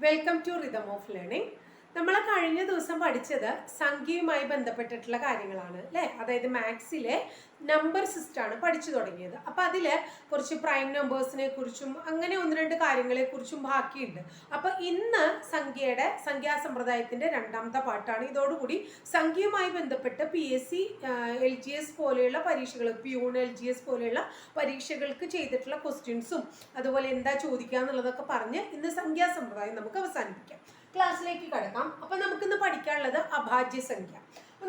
Welcome to rhythm of learning നമ്മൾ കഴിഞ്ഞ ദിവസം പഠിച്ചത് സംഖ്യയുമായി ബന്ധപ്പെട്ടിട്ടുള്ള കാര്യങ്ങളാണ് അല്ലേ? അതായത് മാത്സിലെ നമ്പർ സിസ്റ്റമാണ് പഠിച്ചു തുടങ്ങിയത്. അപ്പം അതിൽ കുറച്ച് പ്രൈം നമ്പേഴ്സിനെ കുറിച്ചും അങ്ങനെ ഒന്ന് രണ്ട് കാര്യങ്ങളെ കുറിച്ചും ബാക്കിയുണ്ട്. അപ്പം ഇന്ന് സംഖ്യയുടെ സംഖ്യാസമ്പ്രദായത്തിന്റെ രണ്ടാമത്തെ പാട്ടാണ്. ഇതോടുകൂടി സംഖ്യയുമായി ബന്ധപ്പെട്ട് P S C L G S പോലെയുള്ള പരീക്ഷകൾ പ്യൂൺ എൽ ജി എസ് പോലെയുള്ള പരീക്ഷകൾക്ക് ചെയ്തിട്ടുള്ള ക്വസ്റ്റ്യൻസും അതുപോലെ എന്താ ചോദിക്കുക എന്നുള്ളതൊക്കെ പറഞ്ഞ് ഇന്ന് സംഖ്യാസമ്പ്രദായം നമുക്ക് അവസാനിപ്പിക്കാം. ക്ലാസ്സിലേക്ക് കടക്കാം. അപ്പൊ നമുക്കിന്ന് പഠിക്കാനുള്ളത് അഭാജ്യ സംഖ്യ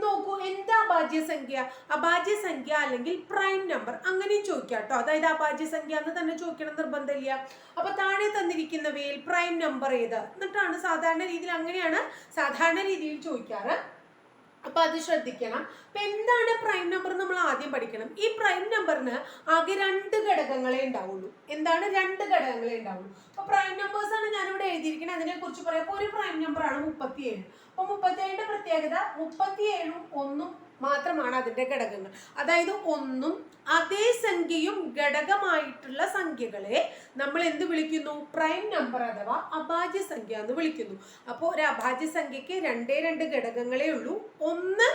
നോക്കൂ എന്താ അഭാജ്യ സംഖ്യ അഭാജ്യ സംഖ്യ അല്ലെങ്കിൽ പ്രൈം നമ്പർ അങ്ങനെയും ചോദിക്കാം കേട്ടോ. അതായത് അഭാജ്യ സംഖ്യ എന്ന് തന്നെ ചോദിക്കണം നിർബന്ധമില്ല. അപ്പൊ താഴെ തന്നിരിക്കുന്നവയിൽ പ്രൈം നമ്പർ ഏത്? എന്നിട്ടാണ് സാധാരണ രീതിയിൽ അങ്ങനെയാണ് സാധാരണ രീതിയിൽ ചോദിക്കാറ്. അപ്പൊ അത് ശ്രദ്ധിക്കണം. അപ്പൊ എന്താണ് പ്രൈം നമ്പർ നമ്മൾ ആദ്യം പഠിക്കണം? ഈ പ്രൈം നമ്പറിന് ആകെ രണ്ട് ഘടകങ്ങളെ ഉണ്ടാവുള്ളൂ. എന്താണ് രണ്ട് ഘടകങ്ങളെ ഉണ്ടാവുള്ളൂ? അപ്പൊ പ്രൈം നമ്പേഴ്സ് ആണ് ഞാനിവിടെ എഴുതിയിരിക്കുന്നത്. അതിനെ കുറിച്ച് പറയാം ഒരു പ്രൈം നമ്പർ ആണ് മുപ്പത്തിയേഴ്. അപ്പൊ മുപ്പത്തിയേഴിന്റെ പ്രത്യേകത മുപ്പത്തിയേഴും ഒന്നും മാത്രമാണ് അതിന്റെ ഘടകങ്ങൾ. അതായത് ഒന്നും അതേ സംഖ്യയും ഘടകമായിട്ടുള്ള സംഖ്യകളെ നമ്മൾ എന്ത് വിളിക്കുന്നു? പ്രൈം നമ്പർ അഥവാ അഭാജ്യ സംഖ്യ എന്ന് വിളിക്കുന്നു. അപ്പോൾ ഒരു അഭാജ്യ സംഖ്യയ്ക്ക് രണ്ടേ രണ്ട് ഘടകങ്ങളേ ഉള്ളൂ. ഒന്ന്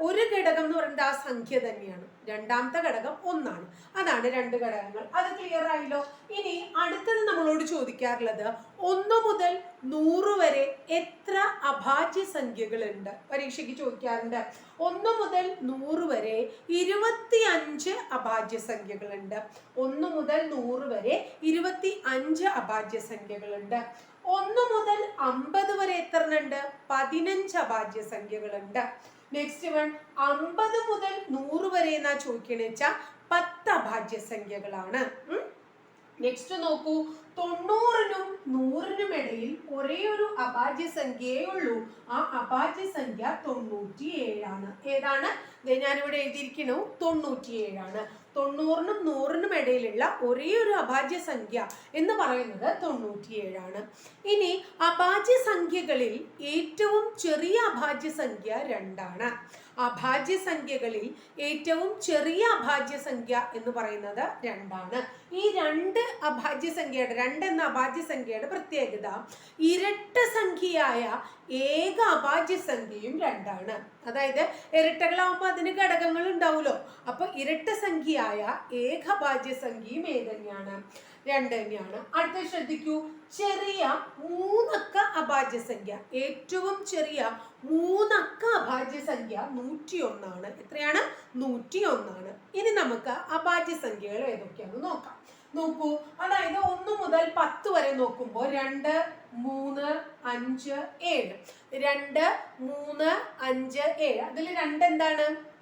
ഒരു ഘടകം എന്ന് പറയുന്നത് ആ സംഖ്യ തന്നെയാണ്. രണ്ടാമത്തെ ഘടകം ഒന്നാണ്. അതാണ് രണ്ട് ഘടകങ്ങൾ. അത് ക്ലിയർ ആയല്ലോ? ഇനി അടുത്തത് നമ്മളോട് ചോദിക്കാറുള്ളത് ഒന്ന് മുതൽ നൂറ് വരെ എത്ര അഭാജ്യ സംഖ്യകളുണ്ട്? പരീക്ഷയ്ക്ക് ചോദിക്കാറുണ്ട്. ഒന്ന് മുതൽ നൂറ് വരെ ഇരുപത്തി അഞ്ച് അഭാജ്യ സംഖ്യകളുണ്ട്. ഒന്ന് മുതൽ നൂറ് വരെ ഇരുപത്തി അഞ്ച് അഭാജ്യ സംഖ്യകളുണ്ട്. ഒന്ന് മുതൽ അമ്പത് വരെ എത്ര ഉണ്ട് പതിനഞ്ച് അഭാജ്യ സംഖ്യകളുണ്ട്. നെക്സ്റ്റ് വൺ അമ്പത് മുതൽ നൂറ് വരെ എന്നാ ചോദിക്കണേ വെച്ചാൽ പത്ത് അഭാജ്യ സംഖ്യകളാണ്. നെക്സ്റ്റ് നോക്കൂ തൊണ്ണൂറിനും നൂറിനും ഇടയിൽ ഒരേ ഒരു അഭാജ്യ സംഖ്യയേ ഉള്ളൂ. ആ അഭാജ്യ സംഖ്യ തൊണ്ണൂറ്റിയേഴാണ്. ഏതാണ്? ഞാനിവിടെ എഴുതിയിരിക്കണു തൊണ്ണൂറ്റി ഏഴാണ് തൊണ്ണൂറിനും നൂറിനും ഇടയിലുള്ള ഒരേ ഒരു അഭാജ്യ സംഖ്യ എന്ന് പറയുന്നത് തൊണ്ണൂറ്റിയേഴാണ്. ഇനി അഭാജ്യ സംഖ്യകളിൽ ഏറ്റവും ചെറിയ അഭാജ്യ സംഖ്യ രണ്ടാണ്. അഭാജ്യ സംഖ്യകളിൽ ഏറ്റവും ചെറിയ അഭാജ്യസംഖ്യ എന്ന് പറയുന്നത് രണ്ടാണ്. ഈ രണ്ട് അഭാജ്യസംഖ്യയുടെ രണ്ട് എന്ന അഭാജ്യ സംഖ്യയുടെ പ്രത്യേകത ഇരട്ട സംഖ്യയായ ഏക അഭാജ്യസംഖ്യയും രണ്ടാണ്. അതായത് ഇരട്ടകളാവുമ്പോൾ അതിന് ഘടകങ്ങൾ ഉണ്ടാവുമല്ലോ അപ്പൊ ഇരട്ട സംഖ്യയായ ഏക അഭാജ്യസംഖ്യയും ഏത് രണ്ട് തന്നെയാണ്. അടുത്ത ശ്രദ്ധിക്കൂ. ചെറിയ മൂന്നക്ക അഭാജ്യ സംഖ്യ ഏറ്റവും ചെറിയ മൂന്നക്ക അഭാജ്യ സംഖ്യ നൂറ്റി ഒന്നാണ് എത്രയാണ്? നൂറ്റി ഒന്നാണ് ഇനി നമുക്ക് അഭാജ്യ സംഖ്യകൾ ഏതൊക്കെയാണെന്ന് നോക്കാം. നോക്കൂ. അതായത് ഒന്ന് മുതൽ പത്ത് വരെ നോക്കുമ്പോൾ രണ്ട് മൂന്ന് അഞ്ച് ഏഴ്. രണ്ട് മൂന്ന് അഞ്ച് ഏഴ്. അതിൽ രണ്ട് എന്താണ്?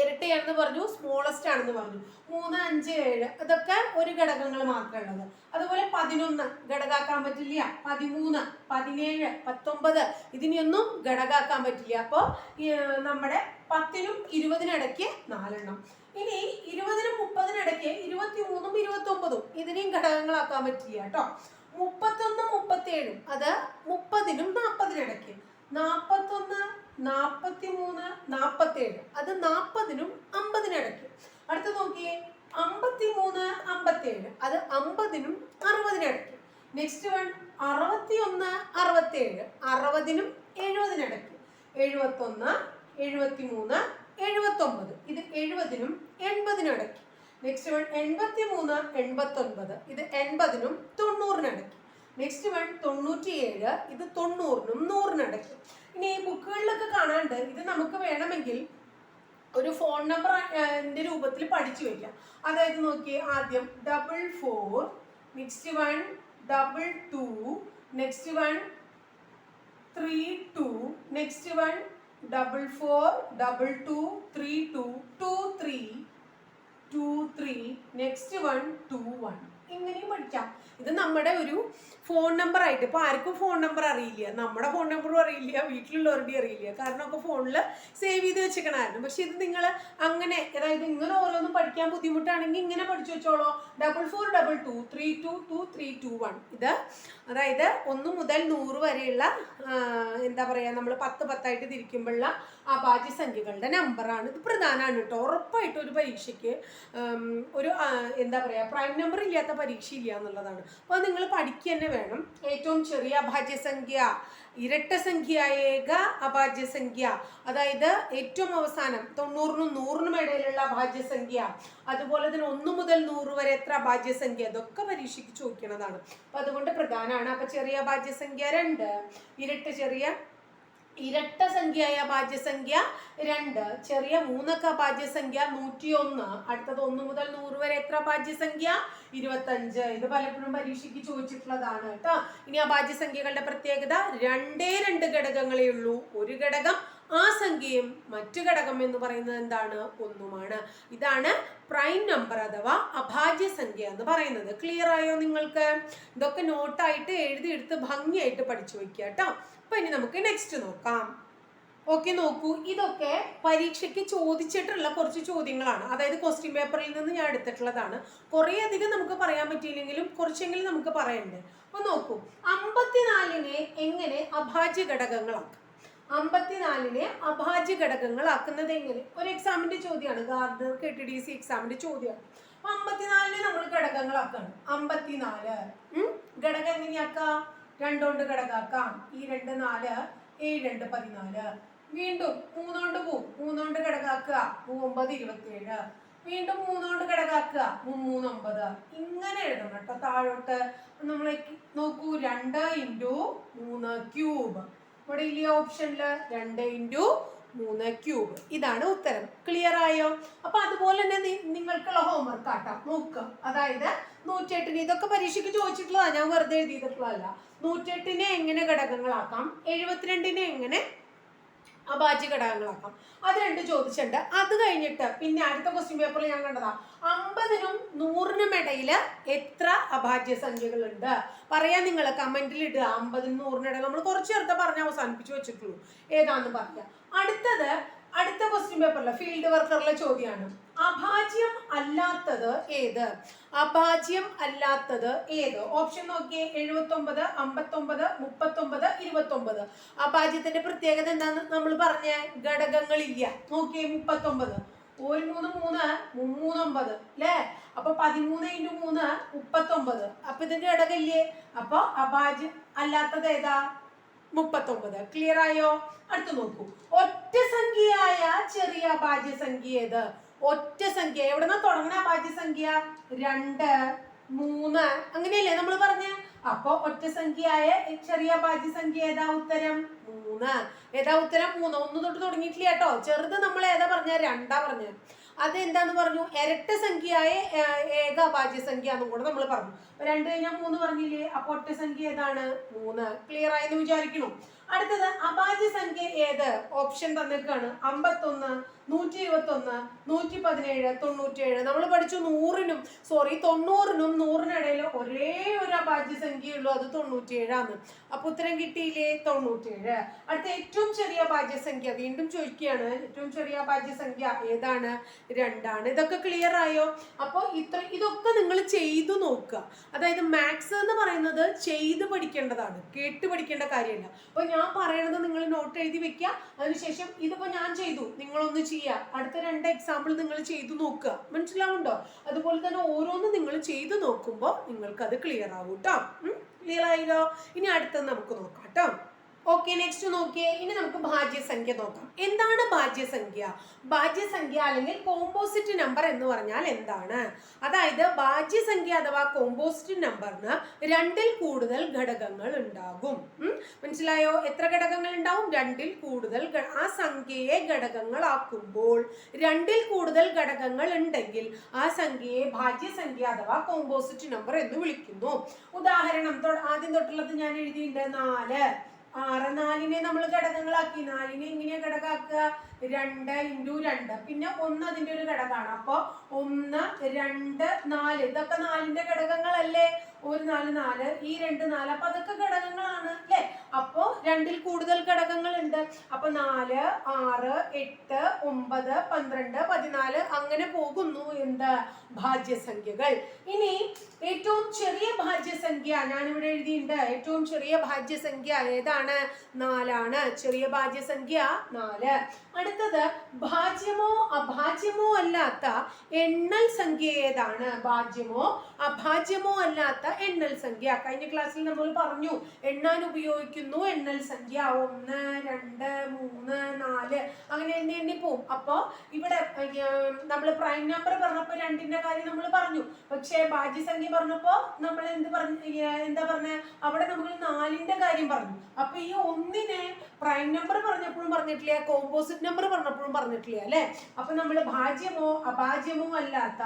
ഇരട്ടയാണെന്ന് പറഞ്ഞു സ്മോളസ്റ്റ് ആണെന്ന് പറഞ്ഞു. മൂന്ന് അഞ്ച് ഏഴ് അതൊക്കെ ഒരു ഘടകങ്ങൾ മാത്രമേ ഉള്ളത് അതുപോലെ പതിനൊന്ന് ഘടകാക്കാൻ പറ്റില്ല. പതിമൂന്ന് പതിനേഴ് പത്തൊമ്പത് ഇതിനെയൊന്നും ഘടകാക്കാൻ പറ്റില്ല. അപ്പോൾ നമ്മുടെ പത്തിനും ഇരുപതിനിടയ്ക്ക് നാലെണ്ണം. ഇനി ഇരുപതിനും മുപ്പതിനിടയ്ക്ക് ഇരുപത്തി മൂന്നും ഇരുപത്തി ഒമ്പതും ഇതിനെയും ഘടകങ്ങളാക്കാൻ പറ്റില്ല കേട്ടോ. മുപ്പത്തൊന്നും മുപ്പത്തേഴും അത് മുപ്പതിനും നാൽപ്പതിനിടയ്ക്ക് നാൽപ്പത്തൊന്ന് നാൽപ്പത്തി മൂന്ന് നാൽപ്പത്തേഴ് അത് നാൽപ്പതിനും അമ്പതിനിടയ്ക്ക് അടുത്ത് നോക്കിയേ അമ്പത്തി മൂന്ന് അമ്പത്തേഴ്. അത് അമ്പതിനും അറുപതിനിടയ്ക്ക് നെക്സ്റ്റ് വൺ അറുപത്തി ഒന്ന് അറുപത്തേഴ്. അറുപതിനും എഴുപതിനിടയ്ക്ക് എഴുപത്തൊന്ന് എഴുപത്തി മൂന്ന് എഴുപത്തൊമ്പത്. ഇത് എഴുപതിനും എൺപതിനിടയ്ക്ക് നെക്സ്റ്റ് വൺ എൺപത്തി മൂന്ന് എൺപത്തൊൻപത്. ഇത് എൺപതിനും തൊണ്ണൂറിനിടയ്ക്ക് നെക്സ്റ്റ് വൺ തൊണ്ണൂറ്റിയേഴ്. ഇത് തൊണ്ണൂറിനും നൂറിനിടയ്ക്ക് ഇനി ഈ ബുക്കുകളിലൊക്കെ കാണാണ്ട് ഇത് നമുക്ക് വേണമെങ്കിൽ ഒരു ഫോൺ നമ്പർ എന്റെ രൂപത്തിൽ പഠിച്ചു വയ്ക്കാം അതായത് നോക്കിയേ ആദ്യം double four next one double two next one three two next one double four double two three two two three two three next one two one ഇങ്ങനെയും പഠിക്കാം. ഇത് നമ്മുടെ ഒരു ഫോൺ നമ്പർ ആയിട്ട് ഇപ്പൊ ആർക്കും ഫോൺ നമ്പർ അറിയില്ല. നമ്മുടെ ഫോൺ നമ്പറും അറിയില്ല വീട്ടിലുള്ളവരുടെയും അറിയില്ല. കാരണം ഒക്കെ ഫോണിൽ സേവ് ചെയ്ത് വെച്ചേക്കണമായിരുന്നു. പക്ഷെ ഇത് നിങ്ങൾ അങ്ങനെ അതായത് ഇങ്ങനെ ഓരോന്നും പഠിക്കാൻ ബുദ്ധിമുട്ടാണെങ്കിൽ ഇങ്ങനെ പഠിച്ചു വെച്ചോളോ. Double four double two three two two three two one ഇത് അതായത് ഒന്ന് മുതൽ നൂറ് വരെയുള്ള എന്താ പറയുക നമ്മൾ പത്ത് പത്തായിട്ട് തിരിക്കുമ്പോഴുള്ള അഭാജ്യ സംഖ്യകളുടെ നമ്പറാണ് ഇത് പ്രധാനമാണ് കേട്ടോ. ഉറപ്പായിട്ടും ഒരു പരീക്ഷയ്ക്ക് ഒരു എന്താ പറയുക പ്രൈം നമ്പർ ഇല്ലാത്ത പരീക്ഷ ഇല്ല എന്നുള്ളതാണ്. അപ്പോൾ നിങ്ങൾ പഠിക്കുക തന്നെ വേണം. ഏറ്റവും ചെറിയ അഭാജ്യസംഖ്യ ഇരട്ട സംഖ്യ ഏക അഭാജ്യസംഖ്യ. അതായത് ഏറ്റവും അവസാനം തൊണ്ണൂറിനും നൂറിനും ഇടയിലുള്ള അഭാജ്യസംഖ്യ. അതുപോലെ തന്നെ ഒന്ന് മുതൽ നൂറ് വരെ എത്ര അഭാജ്യസംഖ്യ? ഇതൊക്കെ പരീക്ഷയ്ക്ക് ചോദിക്കുന്നതാണ് അപ്പൊ അതുകൊണ്ട് പ്രധാനമാണ് അപ്പൊ ചെറിയ അഭാജ്യസംഖ്യ രണ്ട് ഇരട്ട ചെറിയ ഇരട്ട സംഖ്യയായ ഭാജ്യസംഖ്യ രണ്ട് ചെറിയ മൂന്നക്ക ഭാജ്യസംഖ്യ നൂറ്റി ഒന്ന് അടുത്തത് ഒന്ന് മുതൽ നൂറ് വരെ എത്ര ഭാജ്യസംഖ്യ? ഇരുപത്തഞ്ച്. ഇത് പലപ്പോഴും പരീക്ഷയ്ക്ക് ചോദിച്ചിട്ടുള്ളതാണ് കേട്ടോ. ഇനി ആ ഭാജ്യസംഖ്യകളുടെ പ്രത്യേകത രണ്ടേ രണ്ട് ഘടകങ്ങളേ ഉള്ളൂ. ഒരു ഘടകം ആ സംഖ്യയും മറ്റു ഘടകം എന്ന് പറയുന്നത് എന്താണ്? ഒന്നുമാണ്. ഇതാണ് പ്രൈം നമ്പർ അഥവാ അഭാജ്യ സംഖ്യ എന്ന് പറയുന്നത്. ക്ലിയർ ആയോ നിങ്ങൾക്ക്? ഇതൊക്കെ നോട്ടായിട്ട് എഴുതിയെടുത്ത് ഭംഗിയായിട്ട് പഠിച്ചു വെക്കുക കേട്ടോ. അപ്പൊ ഇനി നമുക്ക് നെക്സ്റ്റ് നോക്കാം. ഓക്കെ നോക്കൂ. ഇതൊക്കെ പരീക്ഷയ്ക്ക് ചോദിച്ചിട്ടുള്ള കുറച്ച് ചോദ്യങ്ങളാണ്. അതായത് ക്വസ്റ്റ്യൻ പേപ്പറിൽ നിന്ന് ഞാൻ എടുത്തിട്ടുള്ളതാണ്. കുറേ അധികം നമുക്ക് പറയാൻ പറ്റിയില്ലെങ്കിലും കുറച്ചെങ്കിലും നമുക്ക് പറയണ്ടേ. അപ്പൊ നോക്കൂ. അമ്പത്തിനാലിനെ എങ്ങനെ അഭാജ്യ ഘടകങ്ങളാക്കാം അമ്പത്തിനാലിനെ അഭാജ്യ ഘടകങ്ങളാക്കുന്നത് എങ്ങനെ? ഒരു എക്സാമിന്റെ ചോദ്യമാണ്. ഗാർഡർ കെ ടി ഡി സി എക്സാമിന്റെ ചോദ്യമാണ്. അപ്പൊ അമ്പത്തിനാലിനെ നമ്മൾ ഘടകങ്ങളാക്കാണ്. അമ്പത്തിനാല്? ഘടകം എങ്ങനെയാക്കാം? രണ്ടോണ്ട് കിടക്കാക്കാം. ഈ രണ്ട് നാല് ഏഴ് രണ്ട് പതിനാല്. വീണ്ടും മൂന്നോണ്ട് പോവും. മൂന്നോണ്ട് കിടക്കാക്കുക. മൂമ്പത് ഇരുപത്തിയേഴ്. വീണ്ടും മൂന്നോണ്ട് കിടക്കാക്കുക. മൂന്ന് ഒമ്പത് ഇങ്ങനെ എഴുതണം കേട്ടോ. താഴോട്ട് നമ്മൾ നോക്കൂ. രണ്ട് ഇന്റു മൂന്ന് ക്യൂബ്. ഇവിടെ ഇല്ലേ ഓപ്ഷനിൽ രണ്ട് ഇന്റു മൂന്ന് ക്യൂബ്. ഇതാണ് ഉത്തരം. ക്ലിയർ ആയോ? അപ്പൊ അതുപോലെ തന്നെ നിങ്ങൾക്കുള്ള ഹോംവർക്ക് ആട്ടാം. നോക്കുക അതായത് നൂറ്റെട്ടിന് ഇതൊക്കെ പരീക്ഷയ്ക്ക് ചോദിച്ചിട്ടുള്ളതാണ് ഞാൻ വെറുതെ എഴുതിയിട്ടുള്ളതല്ല. നൂറ്റെട്ടിനെ എങ്ങനെ ഘടകങ്ങളാക്കാം? എഴുപത്തിരണ്ടിനെ എങ്ങനെ അഭാജ്യ ഘടകങ്ങളാക്കാം അത് രണ്ട് ചോദിച്ചിട്ടുണ്ട്. അത് കഴിഞ്ഞിട്ട് പിന്നെ അടുത്ത ക്വസ്റ്റ്യൻ പേപ്പറിൽ ഞാൻ കണ്ടതാ. അമ്പതിനും നൂറിനും ഇടയിൽ എത്ര അഭാജ്യ സംഖ്യകളുണ്ട് പറയാൻ നിങ്ങൾ കമന്റിൽ ഇടുക. അമ്പതിനും നൂറിനും ഇടയിൽ. നമ്മൾ കുറച്ച് നേരത്തെ പറഞ്ഞ് അവസാനിപ്പിച്ച് വെച്ചിട്ടുള്ളൂ. ഏതാണെന്ന് പറയാം. അടുത്തത് അടുത്ത ക്വസ്റ്റ്യൻ പേപ്പറിലെ ഫീൽഡ് വർക്കറിലെ ചോദ്യമാണ് അഭാജ്യം അല്ലാത്തത് ഏത്? അഭാജ്യം അല്ലാത്തത് ഏത്? ഓപ്ഷൻ നോക്കിയേ. എഴുപത്തൊമ്പത് അമ്പത്തൊമ്പത് മുപ്പത്തൊമ്പത് ഇരുപത്തൊമ്പത്. അഭാജ്യത്തിന്റെ പ്രത്യേകത എന്താന്ന് നമ്മൾ പറഞ്ഞ? ഘടകങ്ങളില്ല. നോക്കിയേ മുപ്പത്തൊമ്പത്. ഒരു മൂന്ന് മൂന്ന് മൂന്നൊമ്പത് അല്ലേ അപ്പൊ പതിമൂന്ന് ഇന്റു മൂന്ന് മുപ്പത്തൊമ്പത്. അപ്പൊ ഇതിന്റെ ഘടകമില്ലേ? അപ്പൊ അഭാജ്യം അല്ലാത്തത് ഏതാ? മുപ്പത്തൊമ്പത്. ക്ലിയർ ആയോ? അടുത്ത് നോക്കൂ. ഒറ്റ സംഖ്യയായ ചെറിയ അഭാജ്യ സംഖ്യ ഏത്? ഒറ്റ സംഖ്യ. എവിടെന്നാ തുടങ്ങണ അഭാജ്യ സംഖ്യ രണ്ട് മൂന്ന്. അങ്ങനെയല്ലേ നമ്മൾ പറഞ്ഞ? അപ്പൊ ഒറ്റ സംഖ്യയായ ചെറിയ അഭാജ്യ സംഖ്യ ഏതാ ഉത്തരം? മൂന്ന്. ഏതാ ഉത്തരം? മൂന്ന്. ഒന്ന് തൊട്ട് തുടങ്ങിയിട്ടില്ല കേട്ടോ. ചെറുത് നമ്മൾ ഏതാ പറഞ്ഞ? രണ്ടാ പറഞ്ഞ. അത് എന്താന്ന് പറഞ്ഞു? ഇരട്ട സംഖ്യയായ ഏക അഭാജ്യ സംഖ്യ എന്നും കൂടെ നമ്മൾ പറഞ്ഞു. രണ്ട് കഴിഞ്ഞാൽ മൂന്ന് പറഞ്ഞില്ലേ? അപ്പൊ ഒറ്റ സംഖ്യ ഏതാണ്? മൂന്ന്. ക്ലിയർ ആയെന്ന് വിചാരിക്കുന്നു. അടുത്തത് അഭാജ്യ സംഖ്യ ഏത്? ഓപ്ഷൻ തന്നിക്കാണ് അമ്പത്തൊന്ന് നൂറ്റി ഇരുപത്തി ഒന്ന് നൂറ്റി പതിനേഴ് തൊണ്ണൂറ്റേഴ് നമ്മൾ പഠിച്ചു നൂറിനും സോറി തൊണ്ണൂറിനും നൂറിനിടയിൽ ഒരേ ഒരു അഭാജ്യ സംഖ്യയുള്ളൂ. അത് തൊണ്ണൂറ്റിയേഴാണ് അപ്പൊ ഉത്തരം കിട്ടിയില്ലേ? തൊണ്ണൂറ്റിയേഴ്. അടുത്ത ഏറ്റവും ചെറിയ അഭാജ്യ സംഖ്യ വീണ്ടും ചോദിക്കുകയാണ്. ഏറ്റവും ചെറിയ അഭാജ്യ സംഖ്യ ഏതാണ്? രണ്ടാണ്. ഇതൊക്കെ ക്ലിയർ ആയോ? അപ്പോൾ ഇത്ര ഇതൊക്കെ നിങ്ങൾ ചെയ്തു നോക്കുക. അതായത് മാത്സ് എന്ന് പറയുന്നത് ചെയ്ത് പഠിക്കേണ്ടതാണ്. കേട്ട് പഠിക്കേണ്ട കാര്യമല്ല. അപ്പൊ ഞാൻ പറയണത് നിങ്ങൾ നോട്ട് എഴുതി വെക്കുക. അതിനുശേഷം ഇതിപ്പോ ഞാൻ ചെയ്തു. നിങ്ങളൊന്ന് ചെയ്യുക അടുത്ത രണ്ട് എക്സാമ്പിൾ നിങ്ങൾ ചെയ്തു നോക്കുക. മനസ്സിലാവുണ്ടോ? അതുപോലെ തന്നെ ഓരോന്ന് നിങ്ങൾ ചെയ്തു നോക്കുമ്പോൾ നിങ്ങൾക്ക് അത് ക്ലിയർ ആവും കേട്ടോ ക്ലിയർ ആയില്ലോ? ഇനി അടുത്തത് നമുക്ക് നോക്കാം കേട്ടോ. ഓക്കെ നെക്സ്റ്റ് നോക്കിയേ. ഇനി നമുക്ക് ഭാജ്യസംഖ്യ നോക്കാം. എന്താണ് ഭാജ്യസംഖ്യ? ഭാജ്യസംഖ്യ അല്ലെങ്കിൽ കോമ്പോസിറ്റ് നമ്പർ എന്ന് പറഞ്ഞാൽ എന്താണ്? അതായത് ഭാജ്യസംഖ്യ അഥവാ കോമ്പോസിറ്റ് നമ്പറിന് രണ്ടിൽ കൂടുതൽ ഘടകങ്ങൾ ഉണ്ടാകും. മനസ്സിലായോ? എത്ര ഘടകങ്ങൾ ഉണ്ടാവും? രണ്ടിൽ കൂടുതൽ ആ സംഖ്യയെ ഘടകങ്ങളാക്കുമ്പോൾ രണ്ടിൽ കൂടുതൽ ഘടകങ്ങൾ ഉണ്ടെങ്കിൽ ആ സംഖ്യയെ ഭാജ്യസംഖ്യ അഥവാ കോമ്പോസിറ്റ് നമ്പർ എന്ന് വിളിക്കുന്നു. ഉദാഹരണം ആദ്യം തൊട്ടുള്ളത് ഞാൻ എഴുതിയിട്ടുണ്ട് നാല്. ആറ് നാലിനെ നമ്മൾ ഘടകങ്ങളാക്കി. നാലിനെ എങ്ങനെയാ ഘടകമാക്കുക. രണ്ട് ഇന്റു രണ്ട്. പിന്നെ ഒന്ന് അതിന്റെ ഒരു ഘടകമാണ്. അപ്പോൾ ഒന്ന് രണ്ട് നാല്. ഇതൊക്കെ നാലിന്റെ ഘടകങ്ങളല്ലേ? ഒരു നാല് നാല്. ഈ രണ്ട് നാല്. അപ്പൊ അതൊക്കെ ഘടകങ്ങളാണ് അല്ലേ? അപ്പോൾ രണ്ടിൽ കൂടുതൽ ഘടകങ്ങളുണ്ട്. അപ്പൊ നാല് ആറ് എട്ട് ഒമ്പത് പന്ത്രണ്ട് പതിനാല്. അങ്ങനെ പോകുന്നു എന്ത്? ഭാജ്യസംഖ്യകൾ. ഇനി ഏറ്റവും ചെറിയ ഭാജ്യസംഖ്യ ഞാനിവിടെ എഴുതിയിട്ടുണ്ട്. ഏറ്റവും ചെറിയ ഭാജ്യസംഖ്യ ഏതാണ്? നാലാണ്. ചെറിയ ഭാജ്യസംഖ്യ നാല്. അടുത്തത് ഭാജ്യമോ അഭാജ്യമോ അല്ലാത്ത എണ്ണൽ സംഖ്യ ഏതാണ്? ഭാജ്യമോ അഭാജ്യമോ അല്ലാത്ത എണ്ണൽ സംഖ്യ. കഴിഞ്ഞ ക്ലാസ്സിൽ നമ്മൾ പറഞ്ഞു എണ്ണാൻ ഉപയോഗിക്കുന്നു എണ്ണൽ സംഖ്യ. ഒന്ന് രണ്ട് മൂന്ന് നാല്. അങ്ങനെ എണ്ണി എണ്ണി പോവും. അപ്പോൾ ഇവിടെ നമ്മൾ പ്രൈം നമ്പർ പറഞ്ഞപ്പോൾ രണ്ടിന്റെ കാര്യം നമ്മൾ പറഞ്ഞു. പക്ഷേ ഭാജ്യസംഖ്യ പറഞ്ഞപ്പോൾ നമ്മൾ എന്ത് പറഞ്ഞു എന്താ പറഞ്ഞ? അവിടെ നമ്മൾ നാലിന്റെ കാര്യം പറഞ്ഞു. അപ്പൊ ഈ ഒന്നിനെ പ്രൈം നമ്പർ പറഞ്ഞപ്പോഴും പറഞ്ഞിട്ടില്ല? കോമ്പോസിറ്റ് നമ്പർ പറഞ്ഞപ്പോഴും പറഞ്ഞിട്ടില്ല അല്ലെ? അപ്പൊ നമ്മൾ ഭാജ്യമോ അഭാജ്യമോ അല്ലാത്ത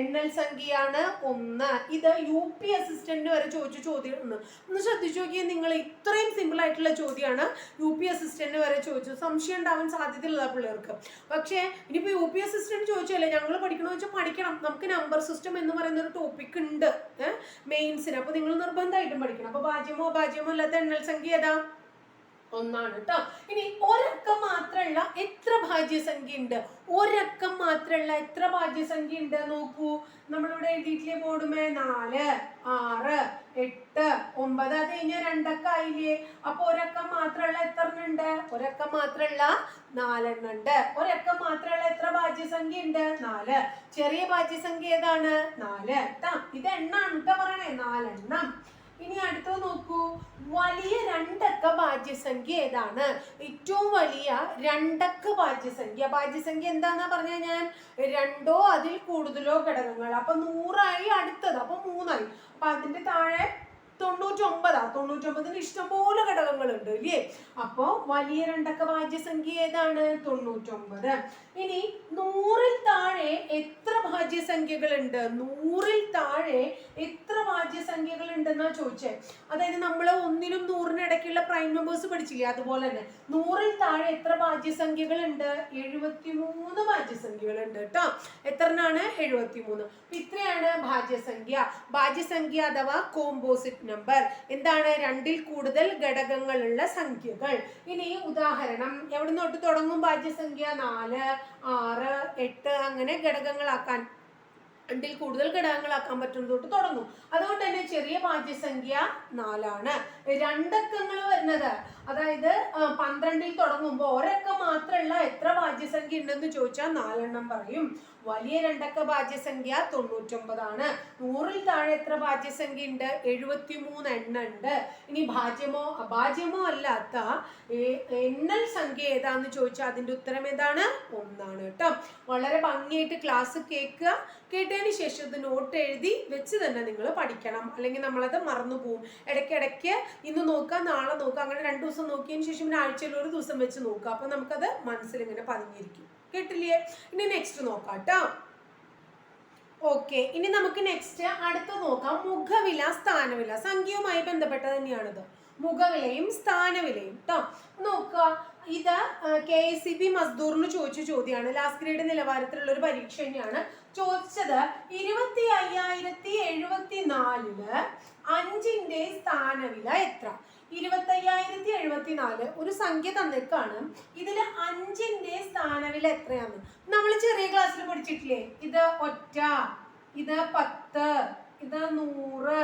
എണ്ണൽ സംഖ്യയാണ് ഒന്ന്. ഇത് യു പി അസിസ്റ്റന്റിന് വരെ ചോദിച്ച ചോദ്യം ഒന്ന് ശ്രദ്ധിച്ചു നോക്കിയാൽ നിങ്ങൾ ഇത്രയും സിമ്പിൾ ആയിട്ടുള്ള ചോദ്യമാണ് യു പി അസിസ്റ്റന്റിന് വരെ ചോദിച്ചു സംശയം ഉണ്ടാവാൻ സാധ്യതയുള്ള പിള്ളേർക്ക്. പക്ഷേ ഇനിയിപ്പോൾ യു പി അസിസ്റ്റന്റ് ചോദിച്ചല്ലേ ഞങ്ങൾ പഠിക്കണമെന്ന് വെച്ചാൽ പഠിക്കണം. നമുക്ക് നമ്പർ സിസ്റ്റം എന്ന് പറയുന്ന ഒരു ടോപ്പിക് ഉണ്ട് മെയിൻസിന് അപ്പോൾ നിങ്ങൾ നിർബന്ധമായിട്ടും പഠിക്കണം. അപ്പോൾ ഭാജ്യമോ അഭാജ്യമോ അല്ലാത്ത എണ്ണൽ സംഖ്യ ഏതാ? ഒന്നാണ് കേട്ടോ ഇനി ഒരക്കം മാത്രമുള്ള എത്ര ഭാജ്യസംഖ്യ ഉണ്ട് ഒരക്കം മാത്രമുള്ള എത്ര ഭാജ്യസംഖ്യ ഉണ്ട് നോക്കൂ. നമ്മളിവിടെ എഴുതിയിട്ടില്ലേ ബോർഡുമേ? നാല് ആറ് എട്ട് ഒമ്പത്. അത് കഴിഞ്ഞാൽ രണ്ടക്കം ആയില്ലേ? അപ്പൊ ഒരക്കം മാത്രമുള്ള എത്ര ഉണ്ട് ഒരക്കം മാത്രമുള്ള നാലെണ്ണം ഉണ്ട് ഒരക്കം മാത്രമുള്ള എത്ര ഭാജ്യസംഖ്യ ഉണ്ട് നാല്. ചെറിയ ഭാജ്യസംഖ്യ ഏതാണ്? നാല്. ഇത് എണ്ണാണ് കേട്ടോ പറയണേ. നാലെണ്ണം. ഇനി അടുത്തത് നോക്കൂ. വലിയ രണ്ടക്ക ഭാജ്യസംഖ്യ ഏതാണ്? ഏറ്റവും വലിയ രണ്ടക്ക ഭാജ്യസംഖ്യ. ഭാജ്യസംഖ്യ എന്താന്നാ പറഞ്ഞ ഞാൻ? രണ്ടോ അതിൽ കൂടുതലോ ഘടകങ്ങൾ. അപ്പൊ നൂറായി അടുത്തത്. അപ്പൊ മൂന്നായി. അപ്പൊ അതിന്റെ താഴെ തൊണ്ണൂറ്റൊമ്പതാ. തൊണ്ണൂറ്റൊമ്പതിന് ഇഷ്ടംപോലെ ഘടകങ്ങളുണ്ട് ഇല്ലേ? അപ്പോ വലിയ രണ്ടക്ക ഭാജ്യസംഖ്യ ഏതാണ്? തൊണ്ണൂറ്റൊമ്പത്. ഇനി നൂറിൽ താഴെ എത്ര ഭാജ്യസംഖ്യകളുണ്ട്? നൂറിൽ താഴെ എത്ര ഭാജ്യസംഖ്യകൾ ഉണ്ടെന്നാ ചോദിച്ചേ. അതായത് നമ്മൾ ഒന്നിനും നൂറിന് ഇടയ്ക്കുള്ള പ്രൈം നമ്പേഴ്സ് പഠിച്ചില്ലേ? അതുപോലെ തന്നെ നൂറിൽ താഴെ എത്ര ഭാജ്യസംഖ്യകൾ ഉണ്ട് എഴുപത്തിമൂന്ന് ഭാജ്യസംഖ്യകൾ ഉണ്ട് കേട്ടോ. എത്രനാണ്? എഴുപത്തിമൂന്ന്. മൂന്ന് ഇത്രയാണ് ഭാജ്യസംഖ്യ. ഭാജ്യസംഖ്യ അഥവാ കോമ്പോസിറ്റ് നമ്പർ. എന്താണ്? രണ്ടിൽ കൂടുതൽ ഘടകങ്ങളുള്ള സംഖ്യകൾ. ഇനി ഉദാഹരണം. എവിടെ തൊട്ട് തുടങ്ങും ഭാജ്യസംഖ്യ? നാല് ആറ് എട്ട്. അങ്ങനെ ഘടകങ്ങളാക്കാൻ രണ്ടിൽ കൂടുതൽ ഘടകങ്ങളാക്കാൻ പറ്റും തൊട്ട് തുടങ്ങും. അതുകൊണ്ട് തന്നെ ചെറിയ ഭാജ്യസംഖ്യ നാലാണ്. രണ്ടക്കങ്ങൾ വരുന്നത്. അതായത് പന്ത്രണ്ടിൽ തുടങ്ങുമ്പോൾ ഒരക്കം മാത്രമുള്ള എത്ര ഭാജ്യസംഖ്യ ഉണ്ടെന്ന് ചോദിച്ചാൽ നാലെണ്ണം പറയും. വലിയ രണ്ടക്ക ഭാജ്യസംഖ്യ തൊണ്ണൂറ്റൊമ്പതാണ്. നൂറിൽ താഴെ എത്ര ഭാജ്യസംഖ്യ ഉണ്ട്? എഴുപത്തി മൂന്ന് എണ്ണ ഉണ്ട് ഇനി ഭാജ്യമോ അഭാജ്യമോ അല്ലാത്ത എണ്ണൽ സംഖ്യ ഏതാന്ന് ചോദിച്ചാൽ അതിന്റെ ഉത്തരം ഏതാണ്? ഒന്നാണ് കേട്ടോ വളരെ ഭംഗിയായിട്ട് ക്ലാസ് കേൾക്കുക. കേട്ടതിന് ശേഷം ഇത് നോട്ട് എഴുതി വെച്ച് തന്നെ നിങ്ങൾ പഠിക്കണം. അല്ലെങ്കിൽ നമ്മളത് മറന്നു പോകും ഇടയ്ക്കിടയ്ക്ക് ഇന്ന് നോക്കുക നാളെ നോക്കുക. അങ്ങനെ രണ്ട് ദിവസം നോക്കിയതിന് ശേഷം പിന്നെ ആഴ്ചയിൽ ഒരു ദിവസം വെച്ച് നോക്കുക. അപ്പൊ നമുക്കത് മനസ്സിൽ ഇങ്ങനെ പതിഞ്ഞിരിക്കും. കേട്ടില്ലേ? ഇനി നെക്സ്റ്റ് നോക്കാം കേട്ടോ ഓക്കെ ഇനി നമുക്ക് നെക്സ്റ്റ് അടുത്ത നോക്കാം. മുഖവില സ്ഥാനവില. സംഖ്യയുമായി ബന്ധപ്പെട്ട തന്നെയാണിത്. മുഖവിലയും സ്ഥാനവിലയും കേട്ടോ നോക്കുക. ഇത് കെ എസ് സി ബി മസ്ദൂറിന് ചോദിച്ച ചോദ്യമാണ്. ലാസ്റ്റ് ഗ്രേഡ് നിലവാരത്തിലുള്ള ഒരു പരീക്ഷ തന്നെയാണ്. ചോദിച്ചത് ഇരുപത്തി അയ്യായിരത്തി എഴുപത്തി നാലിൽ അഞ്ചിന്റെ സ്ഥാനവില എത്ര? ഇരുപത്തയ്യായിരത്തി എഴുപത്തി നാല് ഒരു സംഖ്യ തന്നേക്കാണ് ഇതിൽ അഞ്ചിന്റെ സ്ഥാനവില എത്രയാണ്? നമ്മൾ ചെറിയ ക്ലാസ്സിൽ പഠിച്ചിട്ടില്ലേ? ഇത് ഒറ്റ ഇത് പത്ത് ഇത് നൂറ്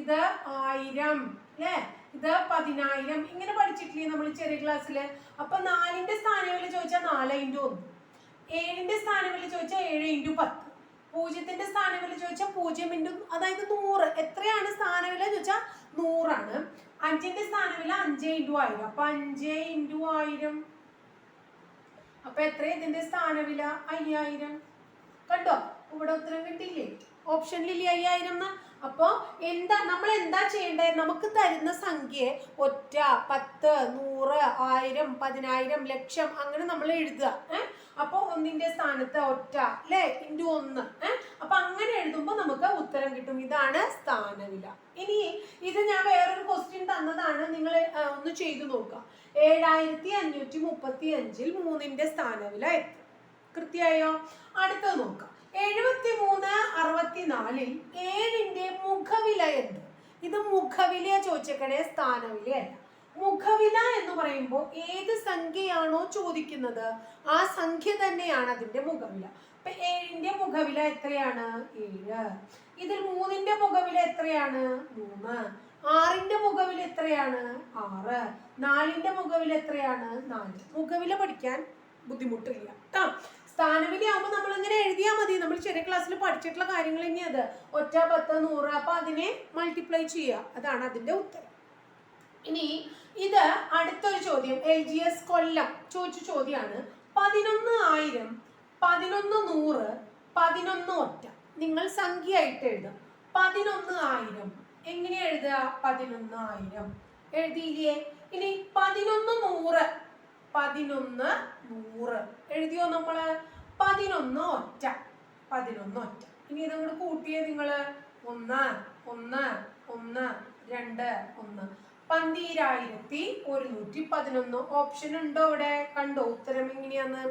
ഇത് ആയിരം അല്ലേ? ഇത് പതിനായിരം ഇങ്ങനെ പഠിച്ചിട്ടില്ലേ നമ്മൾ ചെറിയ ക്ലാസ്സിൽ അപ്പൊ നാലിന്റെ സ്ഥാനവില ചോദിച്ചാൽ നാല് ഇന്റു ഒന്ന്. ഏഴിന്റെ സ്ഥാനവില ചോദിച്ചാൽ ഏഴ് ഇന്റു പത്ത്. പൂജ്യത്തിന്റെ സ്ഥാനവില ചോദിച്ചാൽ പൂജ്യം ഇന്റു അതായത് നൂറ്. എത്രയാണ് സ്ഥാനവില ചോദിച്ചാൽ നൂറാണ്. അഞ്ചിന്റെ സ്ഥാനമില്ല അഞ്ച് ഇന്റു ആയിരം. അപ്പൊ അഞ്ച് ഇന്റു ആയിരം. അപ്പൊ എത്ര ഇതിന്റെ സ്ഥാനവില? അയ്യായിരം. കണ്ടോ? ഇവിടെ ഉത്തരം കിട്ടില്ലേ ഓപ്ഷനിലില്ലേ അയ്യായിരം എന്ന്? അപ്പോ എന്താ നമ്മൾ എന്താ ചെയ്യേണ്ടത് നമുക്ക് തരുന്ന സംഖ്യയെ ഒറ്റ പത്ത് നൂറ് ആയിരം പതിനായിരം ലക്ഷം അങ്ങനെ നമ്മൾ എഴുതുക. ഏഹ് അപ്പൊ ഒന്നിന്റെ സ്ഥാനത്ത് ഒറ്റ അല്ലേ? ഇന്റു ഒന്ന് ഏഹ് അപ്പൊ അങ്ങനെ എഴുതുമ്പോൾ നമുക്ക് ഉത്തരം കിട്ടും. ഇതാണ് സ്ഥാനവില ഇനി ഇത് ഞാൻ വേറൊരു ക്വസ്റ്റ്യൻ തന്നതാണ്. നിങ്ങൾ ഒന്ന് ചെയ്തു നോക്കുക. ഏഴായിരത്തി അഞ്ഞൂറ്റി മുപ്പത്തി അഞ്ചിൽ മൂന്നിന്റെ സ്ഥാനവില എത്ര? കൃത്യമായോ? അടുത്തത് നോക്കാം എഴുപത്തി മൂന്ന് അറുപത്തിനാലിൽ ഏഴിന്റെ മുഖവില എന്ത്? ഇത് മുഖവില ചോദിച്ചേക്കണേ സ്ഥാനവിലയല്ല. മുഖവില എന്ന് പറയുമ്പോൾ ഏത് സംഖ്യയാണോ ചോദിക്കുന്നത് ആ സംഖ്യ തന്നെയാണ് അതിന്റെ മുഖവില. ഇപ്പൊ ഏഴിന്റെ മുഖവില എത്രയാണ്? ഏഴ്. ഇതിൽ മൂന്നിന്റെ മുഖവില എത്രയാണ്? മൂന്ന്. ആറിന്റെ മുഖവില എത്രയാണ്? ആറ്. നാലിന്റെ മുഖവില എത്രയാണ്? നാല്. മുഖവില പഠിക്കാൻ ബുദ്ധിമുട്ടില്ല. കേട്ടോ സ്ഥാനവില ആവുമ്പോൾ നമ്മൾ ഇങ്ങനെ എഴുതിയാൽ മതി. നമ്മൾ ചെറിയ ക്ലാസ്സിൽ പഠിച്ചിട്ടുള്ള കാര്യങ്ങൾ ഇനി അത്. ഒറ്റ പത്ത് നൂറ്. അപ്പൊ അതിനെ മൾട്ടിപ്ലൈ ചെയ്യുക. അതാണ് അതിന്റെ ഉത്തരം. ഇനി ഇത് അടുത്തൊരു ചോദ്യം. എൽ ജി എസ് കൊല്ലം ചോദിച്ച ചോദ്യമാണ് പതിനൊന്ന് ആയിരം പതിനൊന്ന് നൂറ് പതിനൊന്ന് ഒറ്റ. നിങ്ങൾ സംഖ്യയായിട്ട് എഴുതും പതിനൊന്ന് ആയിരം. എങ്ങനെ എഴുതുക? പതിനൊന്ന് ആയിരം. എഴുതിയില്ലേ? ഇനി പതിനൊന്ന് നൂറ് പതിനൊന്ന് നൂറ്. എഴുതിയോ നമ്മൾ? പതിനൊന്ന് ഒറ്റ പതിനൊന്ന് ഒറ്റ. ഇനി ഇതങ്ങോട്ട് കൂട്ടിയേ നിങ്ങൾ. ഒന്ന് ഒന്ന് ഒന്ന് രണ്ട് ഒന്ന്. പന്തീരായിരത്തി ഒരുന്നൂറ്റി പതിനൊന്ന് ഓപ്ഷൻ ഉണ്ടോ ഇവിടെ കണ്ടോ? ഉത്തരം എങ്ങനെയാന്ന്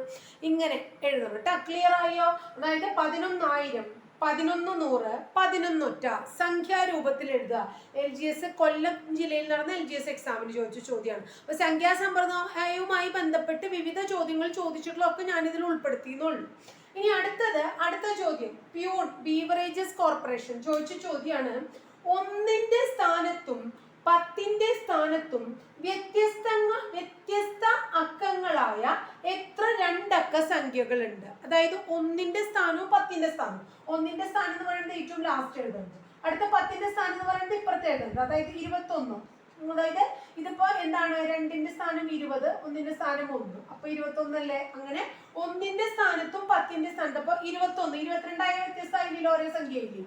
ഇങ്ങനെ എഴുതണം കേട്ടോ. ക്ലിയർ ആയോ? അതായത് പതിനൊന്നായിരം പതിനൊന്ന് നൂറ് പതിനൊന്നൊറ്റ സംഖ്യാരൂപത്തിൽ എഴുതുക. എൽ ജി എസ് കൊല്ലം ജില്ലയിൽ നടന്ന എൽ ജി എസ് എക്സാമിന് ചോദിച്ച ചോദ്യമാണ്. അപ്പൊ സംഖ്യാസമ്പ്രദായവുമായി ബന്ധപ്പെട്ട് വിവിധ ചോദ്യങ്ങൾ ചോദിച്ചിട്ടുള്ളതൊക്കെ ഞാനിതിൽ ഉൾപ്പെടുത്തിയെന്നുള്ളൂ. ഇനി അടുത്തത് അടുത്ത ചോദ്യം. പ്യൂൺ ബീവറേജസ് കോർപ്പറേഷൻ ചോദിച്ച ചോദ്യമാണ്. ഒന്നിന്റെ സ്ഥാനത്തും പത്തിന്റെ സ്ഥാനത്തും വ്യത്യസ്ത വ്യത്യസ്ത അക്കങ്ങളായ എത്ര രണ്ടക്ക സംഖ്യകളുണ്ട്. അതായത് ഒന്നിന്റെ സ്ഥാനവും പത്തിന്റെ സ്ഥാനവും. ഒന്നിന്റെ സ്ഥാനം എന്ന് പറയുന്നത് ഏറ്റവും ലാസ്റ്റ് എഴുതുന്നത് അടുത്ത പത്തിന്റെ സ്ഥാനം എന്ന് പറയുന്നത് ഇപ്പുറത്തെ എഴുതുന്നത് അതായത് ഇരുപത്തൊന്നും. അതായത് ഇതിപ്പോ എന്താണ്? രണ്ടിന്റെ സ്ഥാനം ഇരുപത് ഒന്നിന്റെ സ്ഥാനം ഒന്ന്. അപ്പൊ ഇരുപത്തൊന്നല്ലേ അങ്ങനെ ഒന്നിന്റെ സ്ഥാനത്തും പത്തിന്റെ സ്ഥാനത്തും. അപ്പൊ ഇരുപത്തൊന്ന് ഇരുപത്തിരണ്ടായ വ്യത്യസ്തമായില്ലോ ഓരോ സംഖ്യ ഇല്ലേ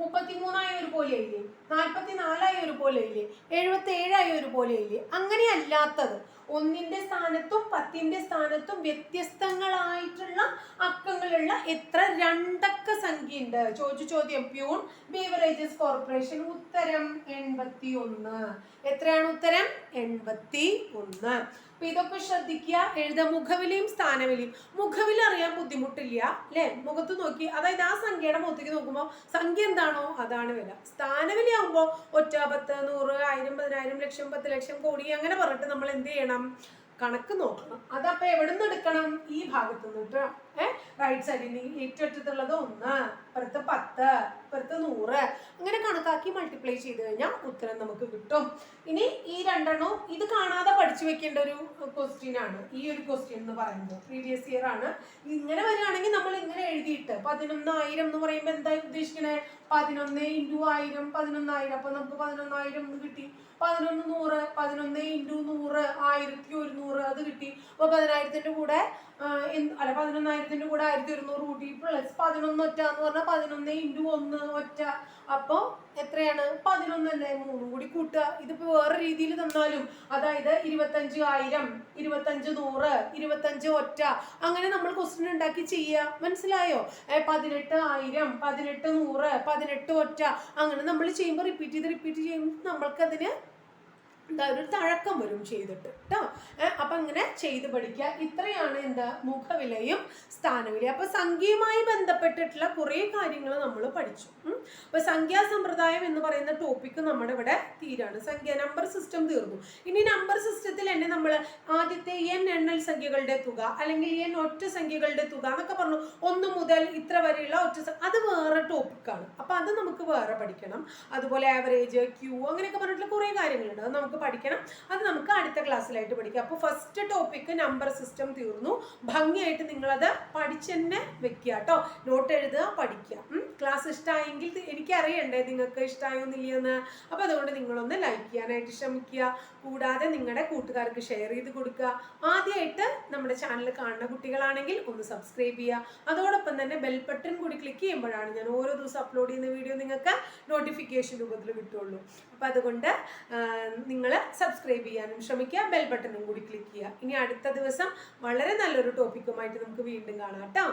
മുപ്പത്തിമൂന്നായ ഒരു പോലെ ഇല്ലേ നാൽപ്പത്തി നാലായ ഒരു പോലെ ഇല്ലേ എഴുപത്തി ഏഴായ ഒരു പോലെ ഇല്ലേ അങ്ങനെ അല്ലാത്തത് ഒന്നിന്റെ സ്ഥാനത്തും പത്തിന്റെ സ്ഥാനത്തും വ്യത്യസ്തങ്ങളായിട്ടുള്ള അക്കങ്ങളുള്ള എത്ര രണ്ടക്ക സംഖ്യ ഉണ്ട് ചോദിച്ചു ചോദ്യം. പ്യൂൺ ബീവറേജസ് കോർപ്പറേഷൻ ഉത്തരം എൺപത്തി ഒന്ന് എത്രയാണ് ഉത്തരം? എൺപത്തി ഒന്ന് അപ്പൊ ഇതൊക്കെ ശ്രദ്ധിക്കുക എഴുത മുഖവിലയും സ്ഥാനവിലയും. മുഖവില അറിയാൻ ബുദ്ധിമുട്ടില്ല അല്ലെ? മുഖത്ത് നോക്കി. അതായത് ആ സംഖ്യയുടെ മുഖത്തേക്ക് നോക്കുമ്പോൾ സംഖ്യ എന്താണോ അതാണ് വില. സ്ഥാനവില ആകുമ്പോൾ ഒറ്റ പത്ത് നൂറ് ആയിരം പതിനായിരം ലക്ഷം പത്ത് ലക്ഷം കോടി അങ്ങനെ പറഞ്ഞിട്ട് നമ്മൾ എന്ത് ചെയ്യണം? കണക്ക് നോക്കണം. അതപ്പോ എവിടെ നിന്ന് എടുക്കണം? ഈ ഭാഗത്ത് നിന്ന് റൈറ്റ് സൈഡിൽ നിന്ന് ഏറ്റവും അറ്റത്തുള്ളത് ഒന്ന് ഇപ്പുറത്ത് പത്ത് ഇപ്പുറത്ത് നൂറ്. അങ്ങനെ കണക്കാക്കി മൾട്ടിപ്ലൈ ചെയ്ത് കഴിഞ്ഞാൽ ഉത്തരം നമുക്ക് കിട്ടും. ഇനി ഈ രണ്ടെണ്ണവും ഇത് കാണാതെ പഠിച്ചു വെക്കേണ്ട ഒരു ക്വസ്റ്റ്യൻ ആണ്. ഈ ഒരു ക്വസ്റ്റ്യൻ എന്ന് പറയുന്നത് പ്രീവിയസ് ഇയർ ആണ്. ഇങ്ങനെ വരികയാണെങ്കിൽ നമ്മൾ ഇങ്ങനെ എഴുതിയിട്ട് പതിനൊന്നായിരം എന്ന് പറയുമ്പോൾ എന്താ ഉദ്ദേശിക്കണേ? പതിനൊന്ന് ഇന്റു ആയിരം പതിനൊന്നായിരം. അപ്പൊ നമുക്ക് പതിനൊന്നായിരം എന്ന് കിട്ടി. പതിനൊന്ന് നൂറ് പതിനൊന്ന് ഇന്റു നൂറ് ആയിരത്തി ഒരുന്നൂറ് അത് കിട്ടി. അപ്പോൾ പതിനായിരത്തിന്റെ കൂടെ അല്ല പതിനൊന്നായിരത്തിന്റെ കൂടെ ആയിരത്തി ഒരുന്നൂറ് കൂട്ടി പ്ലസ് പതിനൊന്ന് ഒറ്റ എന്ന് പറഞ്ഞാൽ പതിനൊന്ന് ഇന്റു ഒന്ന് ഒറ്റ. അപ്പോൾ എത്രയാണ്? പതിനൊന്നല്ലേ മൂന്ന് കൂടി കൂട്ടുക. ഇതിപ്പോ വേറെ രീതിയിൽ തന്നാലും അതായത് ഇരുപത്തഞ്ച് ആയിരം ഇരുപത്തഞ്ച് നൂറ് ഇരുപത്തഞ്ച് ഒറ്റ. അങ്ങനെ നമ്മൾ ക്വസ്റ്റ്യൻ ഉണ്ടാക്കി ചെയ്യുക മനസ്സിലായോ? പതിനെട്ട് ആയിരം പതിനെട്ട് നൂറ് പതിനെട്ട് ഒറ്റ. അങ്ങനെ നമ്മൾ ചെയ്യുമ്പോൾ റിപ്പീറ്റ് ചെയ്ത് റിപ്പീറ്റ് ചെയ്യുമ്പോൾ നമ്മൾക്കതിന് എന്താ ഒരു തഴക്കം വരും ചെയ്തിട്ട്. കേട്ടോ അപ്പൊ അങ്ങനെ ചെയ്ത് പഠിക്കുക. ഇത്രയാണ് എന്താ മുഖവിലയും സ്ഥാനവിലയും. അപ്പൊ സംഖ്യയുമായി ബന്ധപ്പെട്ടിട്ടുള്ള കുറേ കാര്യങ്ങൾ നമ്മൾ പഠിച്ചു. അപ്പം സംഖ്യാ സമ്പ്രദായം എന്ന് പറയുന്ന ടോപ്പിക്ക് നമ്മുടെ ഇവിടെ തീരാണ്. സംഖ്യ നമ്പർ സിസ്റ്റം തീർന്നു. ഇനി നമ്പർ സിസ്റ്റത്തിൽ തന്നെ നമ്മൾ ആദ്യത്തെ എൻ എണ്ണൽ സംഖ്യകളുടെ തുക അല്ലെങ്കിൽ എൻ ഒറ്റ സംഖ്യകളുടെ തുക എന്നൊക്കെ പറഞ്ഞു. ഒന്ന് മുതൽ ഇത്ര വരെയുള്ള ഒറ്റ അത് വേറെ ടോപ്പിക്കാണ് അപ്പൊ അത് നമുക്ക് വേറെ പഠിക്കണം. അതുപോലെ ആവറേജ് ക്യൂ അങ്ങനെയൊക്കെ പറഞ്ഞിട്ടുള്ള കുറേ കാര്യങ്ങളുണ്ട്. അത് നമുക്ക് പഠിക്കണം. അത് നമുക്ക് അടുത്ത ക്ലാസ്സിലായിട്ട് പഠിക്കാം. അപ്പോൾ ഫസ്റ്റ് ടോപ്പിക്ക് നമ്പർ സിസ്റ്റം തീർന്നു. ഭംഗിയായിട്ട് നിങ്ങളത് പഠിച്ച് തന്നെ വെക്കുക കേട്ടോ നോട്ട് എഴുതുക പഠിക്കുക. ക്ലാസ് ഇഷ്ടമായെങ്കിൽ എനിക്കറിയണ്ടേ നിങ്ങൾക്ക് ഇഷ്ടമായൊന്നില്ലെന്ന് അപ്പോൾ അതുകൊണ്ട് നിങ്ങളൊന്ന് ലൈക്ക് ചെയ്യാനായിട്ട് ശ്രമിക്കുക. കൂടാതെ നിങ്ങളുടെ കൂട്ടുകാർക്ക് ഷെയർ ചെയ്ത് കൊടുക്കുക. ആദ്യമായിട്ട് നമ്മുടെ ചാനൽ കാണുന്ന കുട്ടികളാണെങ്കിൽ ഒന്ന് സബ്സ്ക്രൈബ് ചെയ്യുക. അതോടൊപ്പം തന്നെ ബെൽ ബട്ടൺ കൂടി ക്ലിക്ക് ചെയ്യുമ്പോഴാണ് ഞാൻ ഓരോ ദിവസം അപ്ലോഡ് ചെയ്യുന്ന വീഡിയോ നിങ്ങൾക്ക് നോട്ടിഫിക്കേഷൻ രൂപത്തിൽ കിട്ടുള്ളൂ അപ്പം അതുകൊണ്ട് നിങ്ങൾ സബ്സ്ക്രൈബ് ചെയ്യാനും ശ്രമിക്കുക ബെൽ ബട്ടണും കൂടി ക്ലിക്ക് ചെയ്യുക. ഇനി അടുത്ത ദിവസം വളരെ നല്ലൊരു ടോപ്പിക്കുമായിട്ട് നമുക്ക് വീണ്ടും കാണാം കേട്ടോ.